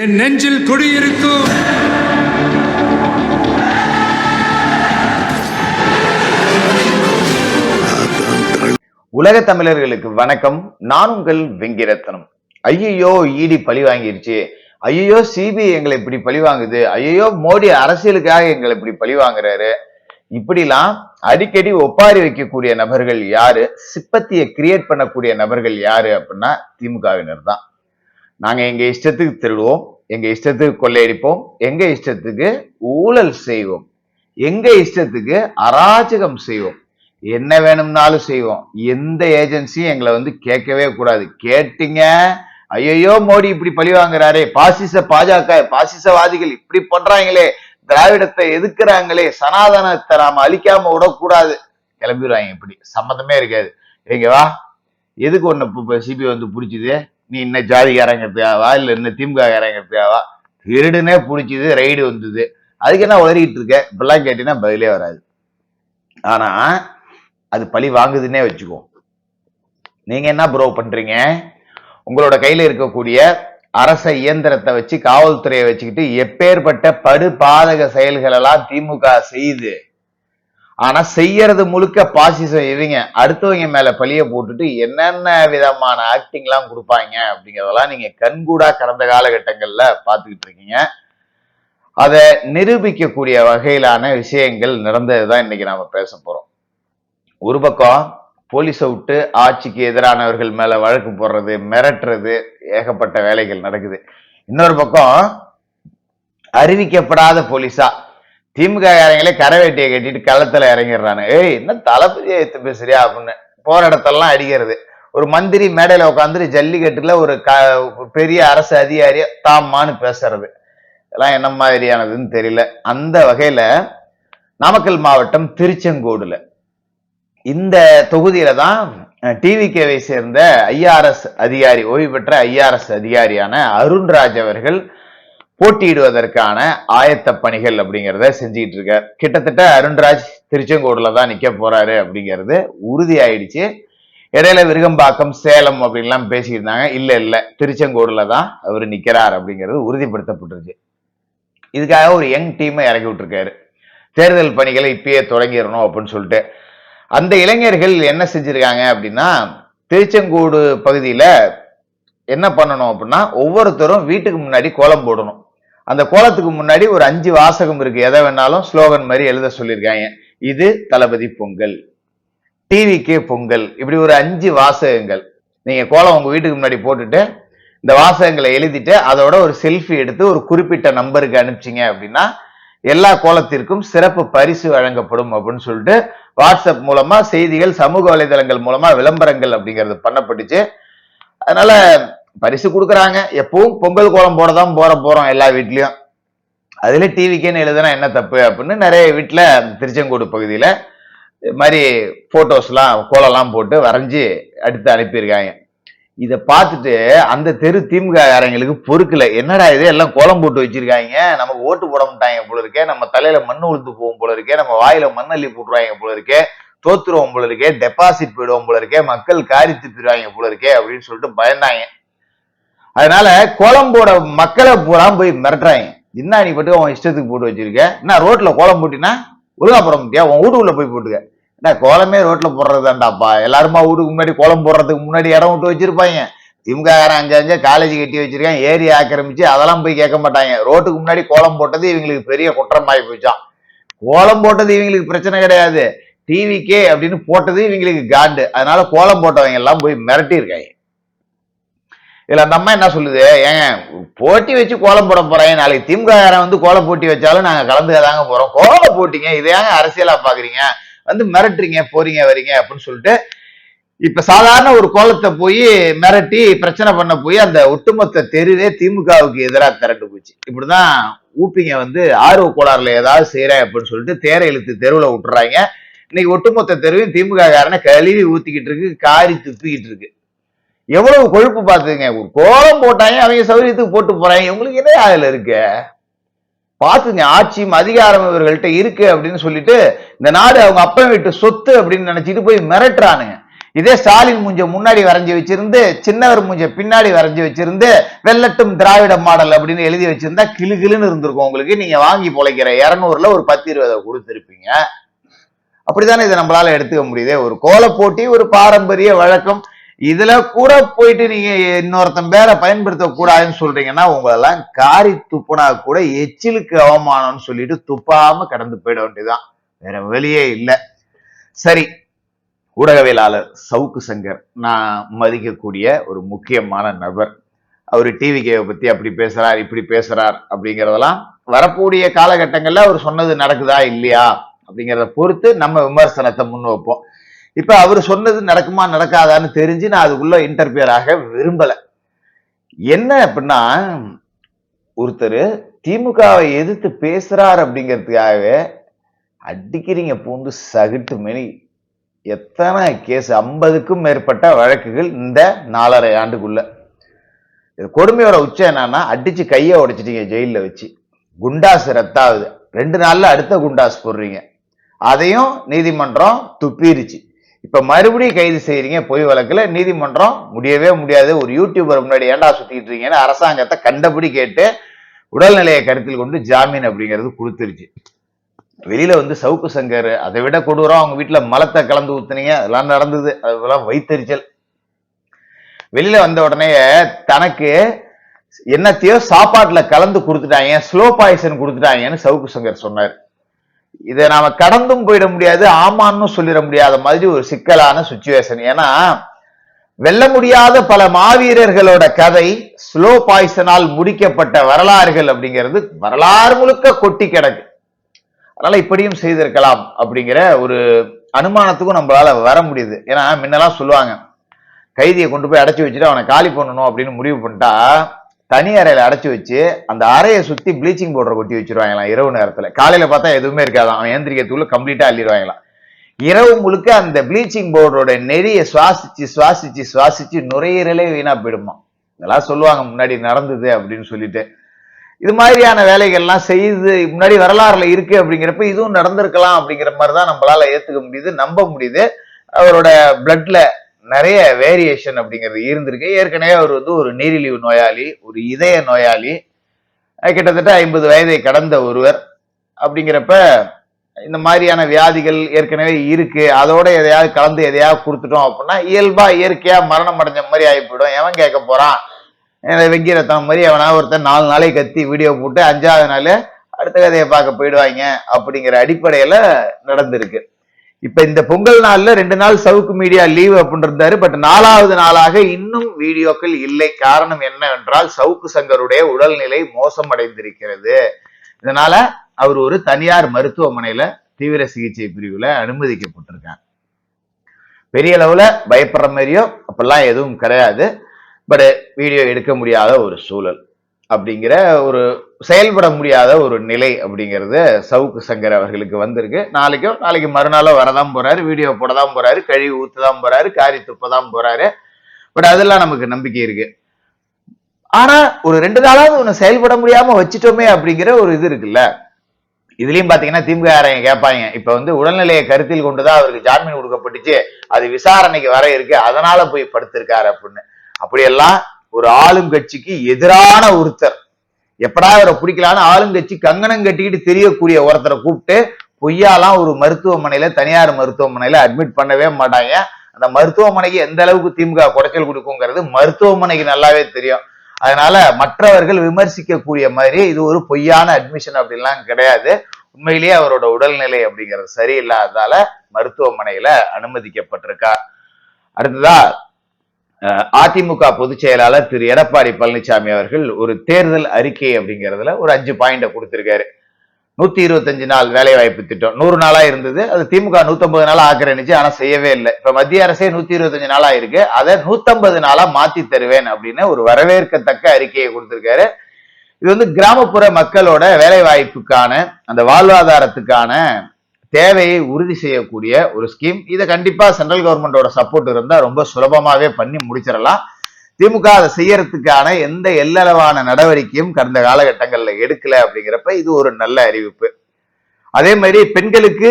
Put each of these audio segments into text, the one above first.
என் நெஞ்சில் குடியிருக்கும் உலக தமிழர்களுக்கு வணக்கம். நான் உங்கள் வெங்கிரத்தனம். ஐயையோ ஈடி பழி வாங்கிருச்சு. ஐயையோ சிபிஐ எங்களை இப்படி பழி வாங்குது. ஐயோ மோடி அரசியலுக்காக எங்களை இப்படி பழி வாங்குறாரு. இப்படிலாம் அடிக்கடி ஒப்பாரி வைக்கக்கூடிய நபர்கள் யாரு? சிப்பத்தியை கிரியேட் பண்ணக்கூடிய நபர்கள் யாரு அப்படின்னா திமுகவினர் தான். நாங்கள் எங்கள் இஷ்டத்துக்கு திருடுவோம் எங்கள் இஷ்டத்துக்கு கொள்ளையடிப்போம் எங்கள் இஷ்டத்துக்கு ஊழல் செய்வோம் எங்கள் இஷ்டத்துக்கு அராஜகம் செய்வோம். என்ன வேணும்னாலும் செய்வோம். எந்த ஏஜென்சியும் எங்களை வந்து கேட்கவே கூடாது. கேட்டீங்க. ஐயோ மோடி இப்படி பழி வாங்குறாரே. பாசிச பாஜக பாசிசவாதிகள் இப்படி பண்றாங்களே. திராவிடத்தை எதுக்குறாங்களே? சனாதனத்தை நாம அழிக்காம விடக்கூடாது. கிளம்பிடுவாங்க இப்படி. சம்மந்தமே இருக்காது. எங்க வா. எதுக்கு ஒன்னு சிபி வந்து பிடிச்சிது? நீ இன்ன ஜாதிக்காரங்கிறதுக்காவா இல்லை இன்னும் திமுகக்காரங்கிறதுக்காவா திருடுனே பிடிச்சிது ரைடு வந்தது. அதுக்கு என்ன உளறிக்கிட்டு இருக்க? இப்பெல்லாம் கேட்டீங்கன்னா பதிலே வராது. ஆனா அது பழி வாங்குதுன்னே வச்சுக்கோ. நீங்க என்ன ப்ரோ பண்றீங்க? உங்களோட கையில இருக்கக்கூடிய அரச இயந்திரத்தை வச்சு காவல்துறையை வச்சுக்கிட்டு எப்பேற்பட்ட படு பாதக திமுக செய்யுது. ஆனா செய்யறது முழுக்க பாசிசம். இவங்க அடுத்தவங்க மேல பழிய போட்டுட்டு என்னென்ன விதமான ஆக்டிங் எல்லாம் கொடுப்பாங்க அப்படிங்கறதெல்லாம் நீங்க கண்கூடா கடந்த காலகட்டங்கள்ல பாத்துக்கிட்டு இருக்கீங்க. அதை நிரூபிக்கக்கூடிய வகையிலான விஷயங்கள் நடந்ததுதான் இன்னைக்கு நாம பேச போறோம். ஒரு பக்கம் போலீஸை விட்டு ஆட்சிக்கு எதிரானவர்கள் மேல வழக்கு போடுறது மிரட்டுறது ஏகப்பட்ட வேலைகள் நடக்குது. இன்னொரு பக்கம் அறிவிக்கப்படாத போலீஸா திமுக காரங்களே கரவேட்டியை கட்டிட்டு களத்துல இறங்கிடுறானு ஏய் என்ன தளபதியை எடுத்து பேசுறியா அப்படின்னு. போற இடத்தெல்லாம் அடிக்கிறது. ஒரு மந்திரி மேடையில உட்காந்துட்டு ஜல்லிக்கட்டுல ஒரு க பெரிய அரசு அதிகாரிய தாமான்னு பேசுறது. இதெல்லாம் என்ன மாதிரியானதுன்னு தெரியல. அந்த வகையில நாமக்கல் மாவட்டம் திருச்செங்கோடுல. இந்த தொகுதியில தான் டிவிகேவை சேர்ந்த ஐஆர்எஸ் அதிகாரி ஓய்வு பெற்ற ஐஆர்எஸ் அதிகாரியான அருண்ராஜ் அவர்கள் போட்டியிடுவதற்கான ஆயத்த பணிகள் அப்படிங்கிறத செஞ்சுக்கிட்டு இருக்கார் கிட்டத்தட்ட அருண்ராஜ் திருச்செங்கோடுல தான் நிக்க போறாரு அப்படிங்கிறது உறுதி ஆயிடுச்சு இடையில விருகம்பாக்கம் சேலம் அப்படின்லாம் பேசியிருந்தாங்க. இல்ல இல்ல திருச்செங்கோடுல தான் அவர் நிக்கிறார் அப்படிங்கிறது உறுதிப்படுத்தப்பட்டிருச்சு இதுக்காக ஒரு யங் டீமை இறக்கி விட்டுருக்காரு. தேர்தல் பணிகளை இப்பயே தொடங்கிடணும் அப்படின்னு சொல்லிட்டு. அந்த இளைஞர்கள் என்ன செஞ்சிருக்காங்க அப்படின்னா திருச்செங்கோடு பகுதியில் என்ன பண்ணணும் அப்படின்னா ஒவ்வொருத்தரும் வீட்டுக்கு முன்னாடி கோலம் போடணும். அந்த கோலத்துக்கு முன்னாடி ஒரு அஞ்சு வாசகம் இருக்கு. எதை வேணாலும் ஸ்லோகன் மாதிரி எழுத சொல்லியிருக்காங்க. இது தளபதி பொங்கல். டிவிக்கே பொங்கல். இப்படி ஒரு அஞ்சு வாசகங்கள். நீங்க கோலம் உங்க வீட்டுக்கு முன்னாடி போட்டுட்டு இந்த வாசகங்களை எழுதிட்டு அதோட ஒரு செல்ஃபி எடுத்து ஒரு குறிப்பிட்ட நம்பருக்கு அனுப்பிச்சிங்க அப்படின்னா எல்லா கோலத்திற்கும் சிறப்பு பரிசு வழங்கப்படும் அப்படின்னு சொல்லிட்டு வாட்ஸ்அப் மூலமா செய்திகள் சமூக வலைதளங்கள் மூலமா விளம்பரங்கள் அப்படிங்கிறது பண்ணப்பட்டுச்சு. அதனால பரிசு கொடுக்குறாங்க. எப்பவும் பொங்கல் கோலம் போட தான் போற போறோம் எல்லா வீட்லயும். அதுல டிவிக்கேன்னு எழுதுனா என்ன தப்பு அப்படின்னு நிறைய வீட்டுல திருச்செங்கோடு பகுதியில இது மாதிரி போட்டோஸ்லாம் கோலம்லாம் போட்டு வரைஞ்சி அடுத்து அனுப்பியிருக்காங்க. இதை பார்த்துட்டு அந்த தெரு திமுக காரங்களுக்கு பொறுக்கல. என்னடா இது? எல்லாம் கோலம் போட்டு வச்சிருக்காங்க. நமக்கு ஓட்டு போட மாட்டாங்க போல இருக்கே. நம்ம தலையில மண் உளுந்து போகும் போல இருக்கே. நம்ம வாயில மண்ணள்ளி போட்டுருவாங்க போல இருக்கே. தோத்துருவோம் போல இருக்கே. டெபாசிட் போயிடுவோம் போல இருக்கே. மக்கள் காரித்து திப்பிடுவாங்க போல இருக்கே அப்படின்னு சொல்லிட்டு பயந்தாங்க. அதனால கோலம் போட மக்களை பூரா போய் மிரட்டுறாங்க. என்ன நீ பட்டு உன் இஷ்டத்துக்கு போட்டு வச்சிருக்க? என்ன ரோட்ல கோலம் போட்டினா? ஒழுங்கா போட முடியா உன் வீட்டுக்குள்ள போய் போட்டுக்க. என்ன கோலமே ரோட்ல போடுறதுதான்டாப்பா? எல்லாருமா வீட்டுக்கு முன்னாடி கோலம் போடுறதுக்கு முன்னாடி இடம் விட்டு வச்சிருப்பாங்க. திமுக அஞ்சு அஞ்சா காலேஜ் கட்டி வச்சிருக்கேன் ஏரி ஆக்கிரமிச்சு அதெல்லாம் போய் கேட்க மாட்டாங்க. ரோட்டுக்கு முன்னாடி கோலம் போட்டது இவங்களுக்கு பெரிய குற்றமாயி போச்சான் கோலம் போட்டது இவங்களுக்கு பிரச்சனை கிடையாது. டிவிக்கே அப்படின்னு போட்டது இவங்களுக்கு காண்டு. அதனால கோலம் போட்டவங்க எல்லாம் போய் மிரட்டியிருக்காங்க. இதில் அந்த அம்மா என்ன சொல்லுது? ஏங்க போட்டி வச்சு கோலம் போட போகிறேன் நாளைக்கு திமுக காரன் வந்து கோலம் போட்டி வச்சாலும் நாங்கள் கலந்துக்க தாங்க போகிறோம் கோல போட்டிங்க இதையாங்க அரசியலாக பார்க்குறீங்க வந்து மிரட்டுறீங்க போறீங்க வரீங்க அப்படின்னு சொல்லிட்டு இப்ப சாதாரண ஒரு கோலத்தை போய் மிரட்டி பிரச்சனை பண்ண போய் அந்த ஒட்டுமொத்த தெருவே திமுகவுக்கு எதிராக திரண்டு போச்சு. இப்படிதான் ஊப்பிங்க வந்து ஆர்வ கோளாறுல ஏதாவது செய்யறேன் அப்படின்னு சொல்லிட்டு தேரை இழுத்து தெருவில் விட்டுறாங்க. இன்னைக்கு ஒட்டுமொத்த தெருவையும் திமுக காரனை கழுவி ஊத்திக்கிட்டு இருக்கு காரி துப்பிக்கிட்டு இருக்கு. எவ்வளவு கொழுப்பு பார்த்துங்க ஒரு கோலம் போட்டாங்க அவங்க சௌரியத்துக்கு போட்டு போறாங்க. உங்களுக்கு என்ன அதில் இருக்கு? பார்த்துங்க ஆட்சியும் அதிகாரம் இவர்கள்ட்ட இருக்கு அப்படின்னு சொல்லிட்டு இந்த நாடு அவங்க அப்பா வீட்டு சொத்து அப்படின்னு நினைச்சிட்டு போய் மிரட்டுறானுங்க. இதே ஸ்டாலின் மூஞ்ச முன்னாடி வரைஞ்சி வச்சிருந்து சின்னவர் மூஞ்ச பின்னாடி வரைஞ்சி வச்சிருந்து வெள்ளட்டும் திராவிட மாடல் அப்படின்னு எழுதி வச்சிருந்தா கிளு கிளுன்னு இருந்திருக்கும் உங்களுக்கு. நீங்க வாங்கி பொழைக்கிற இரநூறுல ஒரு பத்து இருபதை கொடுத்துருப்பீங்க. அப்படித்தானே இதை நம்மளால எடுத்துக்க முடியுது? ஒரு கோல போட்டி ஒரு பாரம்பரிய வழக்கம் இதுல கூட போயிட்டு நீங்க இன்னொருத்தன் பேரை பயன்படுத்த கூடாதுன்னு சொல்றீங்கன்னா உங்களெல்லாம் காரி துப்புனா கூட எச்சிலுக்கு அவமானம்னு சொல்லிட்டு துப்பாம கடந்து போயிட வேண்டியதுதான். வேற வெளியே இல்லை. சரி ஊடகவியலாளர் சவுக்கு சங்கர் நான் மதிக்கக்கூடிய ஒரு முக்கியமான நபர். அவர் டிவி கேவை பத்தி அப்படி பேசுறார் இப்படி பேசுறார் அப்படிங்கறதெல்லாம் வரக்கூடிய காலகட்டங்கள்ல அவர் சொன்னது நடக்குதா இல்லையா அப்படிங்கிறத பொறுத்து நம்ம விமர்சனத்தை முன் வைப்போம். இப்ப அவர் சொன்னது நடக்குமா நடக்காதான்னு தெரிஞ்சு நான் அதுக்குள்ள இன்டர்பியர் ஆக விரும்பல. என்ன அப்படின்னா ஒருத்தர் திமுகவை எதிர்த்து பேசுறார் அப்படிங்கிறதுக்காகவே அடிக்கிறீங்க பூந்து சகிட்டு மணி எத்தனை கேஸ் ஐம்பதுக்கும் மேற்பட்ட வழக்குகள் இந்த நாலரை ஆண்டுக்குள்ள. இது கொடுமையோட உச்சம் என்னன்னா அடிச்சு கையை உடைச்சிட்டீங்க ஜெயிலில் வச்சு. குண்டாஸ் ரத்தாகுது. ரெண்டு நாள்ல அடுத்த குண்டாஸ் போடுறீங்க. அதையும் நீதிமன்றம் துப்பிருச்சு இப்ப மறுபடியும் கைது செய்யறீங்க பொய் வழக்குல நீதிமன்றம் முடியவே முடியாது. ஒரு யூடியூபர் முன்னாடி ஏன்டா சுத்திட்டு இருக்கீங்கன்னு அரசாங்கத்தை கண்டபடி கேட்டு உடல்நிலையை கருத்தில் கொண்டு ஜாமீன் அப்படிங்கிறது கொடுத்துருச்சு. வெளியில வந்து சவுக்கு சங்கர் அதை விட கொடூரம். அவங்க வீட்டுல மலத்தை கலந்து ஊத்துனீங்க. அதெல்லாம் நடந்தது. அதெல்லாம் வைத்தறிச்சல். வெளியில வந்த உடனே தனக்கு என்னத்தையோ சாப்பாட்டுல கலந்து கொடுத்துட்டாங்க. ஸ்லோ பாய்சன் கொடுத்துட்டாங்கன்னு சவுக்கு சங்கர் சொன்னார். இதை நாம கடந்தும் போயிட முடியாது ஆமான்னு சொல்லிட முடியாத மாதிரி ஒரு சிக்கலான சுச்சுவேஷன் ஏன்னா வெல்ல முடியாத பல மாவீரர்களோட கதை ஸ்லோ பாய்சனால் முடிக்கப்பட்ட வரலாறுகள் அப்படிங்கிறது வரலாறு முழுக்க கொட்டி கிடக்கு. அதனால இப்படியும் செய்திருக்கலாம் அப்படிங்கிற ஒரு அனுமானத்துக்கும் நம்மளால வர முடியுது. ஏன்னா முன்னெல்லாம் சொல்லுவாங்க கைதியை கொண்டு போய் அடைச்சி வச்சுட்டு அவனை காலி பண்ணணும் அப்படின்னு முடிவு பண்ணிட்டா தனி அறையில அடைச்சி வச்சு அந்த அறையை சுத்தி ப்ளீச்சிங் பவுடரை கொட்டி வச்சிருவாங்களாம் இரவு நேரத்துல. காலையில பார்த்தா எதுவுமே இருக்காது அவன் ஏந்திரிக்கிறதுக்குள்ள கம்ப்ளீட்டா அள்ளிடுவாங்களாம். இரவு முழுக்க அந்த ப்ளீச்சிங் பவுடரோட நெறியை சுவாசிச்சு சுவாசிச்சு சுவாசிச்சு நுரையீரலே வீணா போயிடுமா இதெல்லாம் சொல்லுவாங்க முன்னாடி நடந்தது அப்படின்னு சொல்லிட்டு. இது மாதிரியான வேலைகள்லாம் செய்து முன்னாடி வரலாறுல இருக்கு அப்படிங்கிறப்ப இதுவும் நடந்திருக்கலாம் அப்படிங்கிற மாதிரி தான் நம்மளால ஏத்துக்க முடியுது நம்ப முடியுது. அவரோட பிளட்ல நிறைய வேரியேஷன் அப்படிங்கிறது இருந்திருக்கு. ஏற்கனவே அவர் வந்து ஒரு நீரிழிவு நோயாளி ஒரு இதய நோயாளி கிட்டத்தட்ட ஐம்பது வயதை கடந்த ஒருவர் அப்படிங்கிறப்ப இந்த மாதிரியான வியாதிகள் ஏற்கனவே இருக்கு. அதோட எதையாவது கலந்து எதையாவது கொடுத்துட்டோம் அப்படின்னா இயல்பா இயற்கையா மரணம் அடைஞ்ச மாதிரி ஆகி போயிடும் எவன் கேட்க போறான்? எனக்கு மாதிரி எவனா ஒருத்தன் நாலு நாளைக்கு கத்தி வீடியோ போட்டு அஞ்சாவது நாள் அடுத்த கதையை பார்க்க போயிடுவாங்க அப்படிங்கிற அடிப்படையில நடந்திருக்கு. இப்ப இந்த பொங்கல் நாள்ல ரெண்டு நாள் சவுக்கு மீடியா லீவ் அப்படின்னு இருந்தாரு பட் நாலாவது நாளாக இன்னும் வீடியோக்கள் இல்லை. காரணம் என்னவென்றால் சவுக்கு சங்கருடைய உடல்நிலை மோசமடைந்திருக்கிறது. இதனால அவர் ஒரு தனியார் மருத்துவமனையில தீவிர சிகிச்சை பிரிவுல அனுமதிக்கப்பட்டிருக்கார். பெரிய அளவுல பயப்படுற மாதிரியோ அப்பெல்லாம் எதுவும் கிடையாது. பட் வீடியோ எடுக்க முடியாத ஒரு சூழல். அப்படிங்கிற ஒரு செயல்பட முடியாத ஒரு நிலை அப்படிங்கிறது சவுக்கு சங்கர் அவர்களுக்கு வந்திருக்கு. நாளைக்கும் நாளைக்கு மறுநாளோ வரதான் போறாரு வீடியோ போட தான் போறாரு கழுவி ஊத்து தான் போறாரு காரி துப்ப தான் போறாரு. பட் அதெல்லாம் நமக்கு நம்பிக்கை இருக்கு. ஆனா ஒரு ரெண்டு நாளாவது ஒண்ணு செயல்பட முடியாம வச்சுட்டோமே அப்படிங்கிற ஒரு இது இருக்குல்ல. இதுலயும் பாத்தீங்கன்னா திமுக கேட்பாங்க. இப்ப வந்து உடல்நிலையை கருத்தில் கொண்டுதான் அவருக்கு ஜாமீன் கொடுக்கப்பட்டுச்சு. அது விசாரணைக்கு வர இருக்கு. அதனால போய் படுத்திருக்காரு அப்படின்னு. அப்படியெல்லாம் ஒரு ஆளும் கட்சிக்கு எதிரான ஒருத்தர். எப்படா இவரை பிடிக்கலான்னு ஆளுங்கட்சி கங்கணம் கட்டிக்கிட்டு தெரியக்கூடிய ஒருத்தரை கூப்பிட்டு பொய்யாலாம் ஒரு மருத்துவமனையில தனியார் மருத்துவமனையில அட்மிட் பண்ணவே மாட்டாங்க. அந்த மருத்துவமனைக்கு எந்த அளவுக்கு திமுக குறைச்சல் கொடுக்குங்கிறது மருத்துவமனைக்கு நல்லாவே தெரியும். அதனால மற்றவர்கள் விமர்சிக்கக்கூடிய மாதிரி இது ஒரு பொய்யான அட்மிஷன் அப்படின்லாம் கிடையாது. உண்மையிலேயே அவரோட உடல்நிலை அப்படிங்கிறது சரியில்லாததால மருத்துவமனையில அனுமதிக்கப்பட்டிருக்கார் அடுத்ததா அதிமுக பொதுச் செயலாளர் திரு எடப்பாடி பழனிசாமி அவர்கள் ஒரு தேர்தல் அறிக்கை அப்படிங்கிறதுல ஒரு அஞ்சு பாயிண்ட கொடுத்திருக்காரு. நூத்தி இருபத்தஞ்சு நாள் வேலை வாய்ப்பு திட்டம். நூறு நாளா இருந்தது. அது திமுக நூத்தம்பது நாளா ஆக்கிரமிச்சு ஆனா செய்யவே இல்லை. இப்ப மத்திய அரசே நூத்தி இருபத்தஞ்சு நாளா இருக்கு. அதை நூத்தம்பது நாளா மாத்தி தருவேன் அப்படின்னு ஒரு வரவேற்கத்தக்க அறிக்கையை கொடுத்திருக்காரு. இது வந்து கிராமப்புற மக்களோட வேலை வாய்ப்புக்கான அந்த வாழ்வாதாரத்துக்கான தேவையை உறுதி செய்யக்கூடிய ஒரு ஸ்கீம் இதை கண்டிப்பா சென்ட்ரல் கவர்மெண்டோட சப்போர்ட் இருந்தா ரொம்ப சுலபமாவே பண்ணி முடிச்சிடலாம். திமுக அதை செய்யறதுக்கான எந்த எல்லளவான நடவடிக்கையும் கடந்த காலகட்டங்கள்ல எடுக்கல அப்படிங்கிறப்ப இது ஒரு நல்ல அறிவிப்பு. அதே மாதிரி பெண்களுக்கு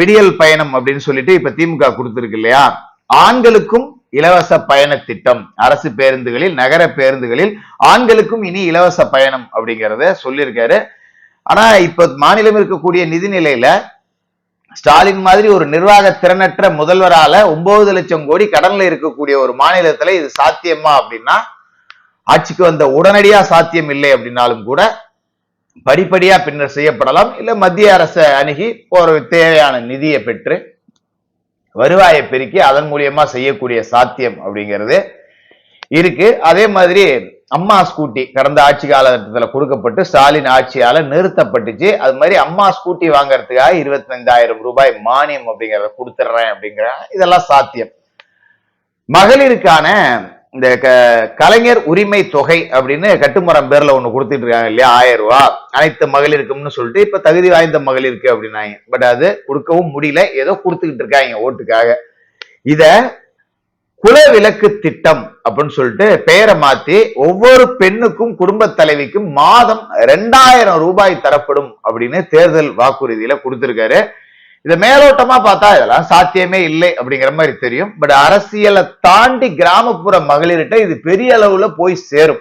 விடியல் பயணம் அப்படின்னு சொல்லிட்டு இப்ப திமுக கொடுத்துருக்கு இல்லையா? ஆண்களுக்கும் இலவச பயண திட்டம் அரசு பேருந்துகளில் நகர பேருந்துகளில் ஆண்களுக்கும் இனி இலவச பயணம் அப்படிங்கிறத சொல்லியிருக்காரு. ஆனா இப்ப மாநிலம் இருக்கக்கூடிய நிதிநிலையில ஸ்டாலின் மாதிரி ஒரு நிர்வாக திறனற்ற முதல்வரால ஒன்பது லட்சம் கோடி கடன்ல இருக்கக்கூடிய ஒரு மாநிலத்துல இது சாத்தியமா அப்படின்னா ஆட்சிக்கு வந்த உடனடியா சாத்தியம் இல்லை அப்படின்னாலும் கூட படிப்படியா பின்னர் செய்யப்படலாம். இல்ல மத்திய அரசை அணுகி ஒரு தேவையான நிதியை பெற்று வருவாயை பெருக்கி அதன் மூலியமா செய்யக்கூடிய சாத்தியம் அப்படிங்கிறது இருக்கு. அதே மாதிரி அம்மா ஸ்கூட்டி கடந்த ஆட்சி காலகட்டத்தில் கொடுக்கப்பட்டு ஸ்டாலின் ஆட்சியால நிறுத்தப்பட்டுச்சு. அது மாதிரி அம்மா ஸ்கூட்டி வாங்கறதுக்காக இருபத்தி ரூபாய் மானியம் அப்படிங்கறத கொடுத்துட்றேன் அப்படிங்கிற இதெல்லாம் சாத்தியம். மகளிருக்கான இந்த க- கலைஞர் உரிமை தொகை அப்படின்னு கட்டுமரம் பேர்ல ஒன்று கொடுத்துட்டு இருக்காங்க இல்லையா? ஆயிரம் ரூபா. அனைத்து மகளிருக்கும்னு சொல்லிட்டு இப்ப தகுதி வாய்ந்த மகளிருக்கு அப்படின்னாங்க. பட் அது கொடுக்கவும் முடியல. ஏதோ கொடுத்துக்கிட்டு இருக்காங்க ஓட்டுக்காக. இத குலவிலக்கு திட்டம் அப்படின்னு சொல்லிட்டு பெயரை மாத்தி ஒவ்வொரு பெண்ணுக்கும் குடும்ப தலைவிக்கும் மாதம் ரெண்டாயிரம் ரூபாய் தரப்படும் அப்படின்னு தேர்தல் வாக்குறுதியில கொடுத்திருக்காரு. இத மேலோட்டமா பார்த்தா இதெல்லாம் சாத்தியமே இல்லை அப்படிங்கிற மாதிரி தெரியும். பட் அரசியலை தாண்டி கிராமப்புற மகளிர்கிட்ட இது பெரிய அளவுல போய் சேரும்.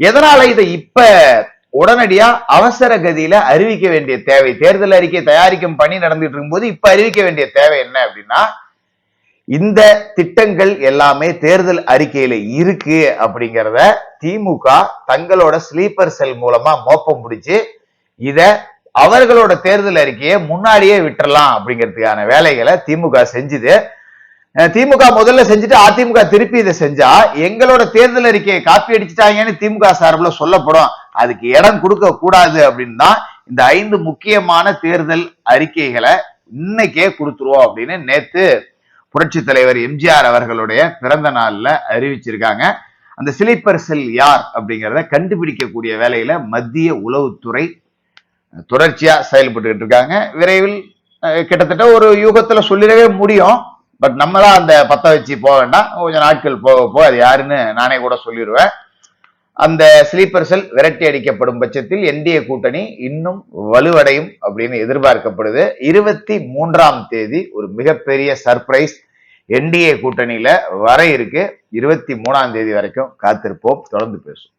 எதனால இதை இப்ப உடனடியா அவசர கதியில அறிவிக்க வேண்டிய தேவை? தேர்தல் அறிக்கை தயாரிக்கும் பணி நடந்துட்டு இருக்கும்போது இப்ப அறிவிக்க வேண்டிய தேவை என்ன அப்படின்னா இந்த திட்டங்கள் எல்லாமே தேர்தல் அறிக்கையில இருக்கு அப்படிங்கிறத திமுக தங்களோட ஸ்லீப்பர் செல் மூலமா மோப்பம் பிடிச்சு இத அவர்களோட தேர்தல் அறிக்கையை முன்னாடியே விட்டுறலாம் அப்படிங்கிறதுக்கான வேலைகளை திமுக செஞ்சுது. திமுக முதல்ல செஞ்சுட்டு அதிமுக திருப்பி இதை செஞ்சா எங்களோட தேர்தல் அறிக்கையை காப்பி அடிச்சுட்டாங்கன்னு திமுக சார்பில் சொல்லப்படும். அதுக்கு இடம் கொடுக்க கூடாது அப்படின்னு தான் இந்த ஐந்து முக்கியமான தேர்தல் அறிக்கைகளை இன்னைக்கே கொடுத்துருவோம் அப்படின்னு நேத்து புரட்சி தலைவர் எம்ஜிஆர் அவர்களுடைய பிறந்த நாள்ல அறிவிச்சிருக்காங்க. அந்த ஸ்லீப்பர் செல் யார் அப்படிங்கிறத கண்டுபிடிக்கக்கூடிய வேலையில மத்திய உளவுத்துறை தொடர்ச்சியா செயல்பட்டுக்கிட்டு இருக்காங்க. விரைவில் கிட்டத்தட்ட ஒரு யூகத்துல சொல்லிடவே முடியும். பட் நம்மளாம் அந்த பத்த வச்சு போக வேண்டாம். கொஞ்சம் நாட்கள் போக போக அது யாருன்னு நானே கூட சொல்லிடுவேன் அந்த ஸ்லீப்பர் செல் விரட்டி அடிக்கப்படும் பட்சத்தில் என்டிஏ கூட்டணி இன்னும் வலுவடையும் அப்படின்னு எதிர்பார்க்கப்படுது. இருபத்தி மூன்றாம் தேதி ஒரு மிகப்பெரிய சர்ப்ரைஸ் என்டிஏ கூட்டணியில வர இருக்கு. இருபத்தி மூணாம் தேதி வரைக்கும் காத்திருப்போம். தொடர்ந்து பேசுவோம்.